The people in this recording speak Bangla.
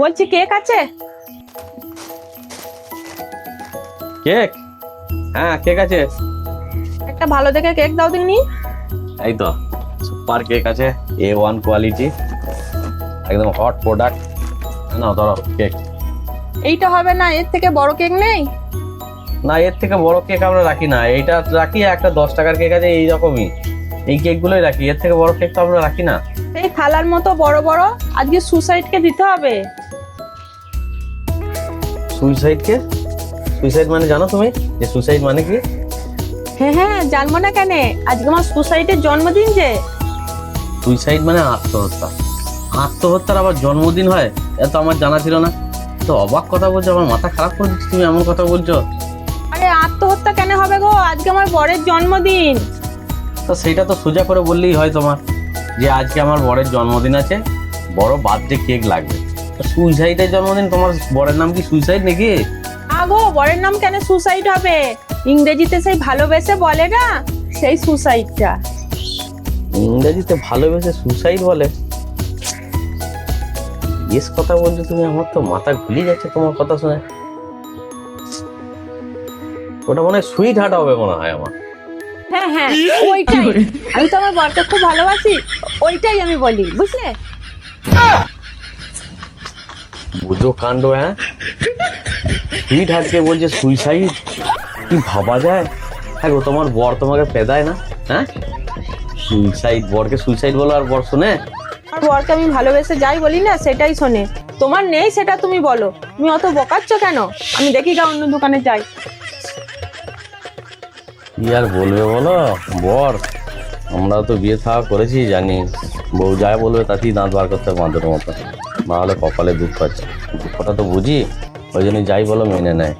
বলছি কেক আছে? কেক? হ্যাঁ কেক আছে। একটা ভালো দেখে কেক দাও দিননি এই তো সুপার কেক আছে এ ওয়ান কোয়ালিটি একদম হট প্রোডাক্ট না ধরো কেক। এইটা হবে না এর থেকে বড় কেক নেই? না এর থেকে বড় কেক আমরা রাখি না। এইটা রাখি একটা দশ টাকার কেক আছে এই রকমই এই কেকগুলোই রাখি। এর থেকে বড় কেক তো আমরা রাখি না। এই থালার মতো বড় বড়? আজকে সুসাইডকে দিতে হবে? সুইসাইড কে? সুইসাইড মানে জানো তুমি? যে সুইসাইড মানে কি? হ্যাঁ হ্যাঁ জানব না কেন? আজকে আমার সুসাইডের জন্মদিন যে। সুইসাইড মানে আত্মহত্যা। আত্মহত্যার আবার জন্মদিন হয়? এত আমার জানা ছিল না। তো অবাক কথা বলছো আমার মাথা খারাপ করে দিচ্ছি তুমি এমন কথা বলছো। আরে আত্মহত্যা কেন হবে গো? আজকে আমার বরের জন্মদিন। তো সেইটা তো সোজা করে বললেই হয় তোমার। যে আজকে আমার বরের জন্মদিন আছে বড় বার্থডে কেক লাগবে। সুইসাইডের জন্মদিন তোমার বরের নাম কি সুইসাইড নাকি? আগো বরের নাম কেন সুসাইড হবে? ইংরেজিতে সেই ভালোবেসে বলে না? সেই সুসাইডটা ইংরেজিতে ভালোবেসে সুইসাইড বলে? ইয়েস কথা বলছো তুমি আমার তো মাথা ঘুলিয়ে যাচ্ছে তোমার কথা শুনে। ওটা মনে হয় সুইট হার্ট হবে মনে হয় আমার। হ্যাঁ হ্যাঁ ওইটাই। আমি তো আমার বরকে খুব ভালোবাসি ওইটাই আমি বলি বুঝলে? বুঝো কাণ্ড হ্যাঁ? সুইট হার্টকে বলছে সুইসাইড কি ভাবা যায়? হ্যাঁ গো তোমার বর তোমাকে পেদায় না? হ্যাঁ? সুইসাইড বরকে সুইসাইড বলো আর বর শুনে? আমার বরকে আমি ভালোবেসে যাই বলি না সেটাই শোনে। তোমার নেই সেটা তুমি বলো। তুমি অত বকাচ্ছ কেন? আমি দেখি গা অন্য দোকানে যাই। কি আর বলবে বলো? বর, আমরা তো বিয়ে থাকা করেছি জানি বউ যা বলবে, তাতেই দাঁত বার করতে হবে বাঁধের মতো। না হলে কপালে দুঃখ আছে। দুঃখটা তো বুঝি, ওই জন্য যাই বলো মেনে নেয়।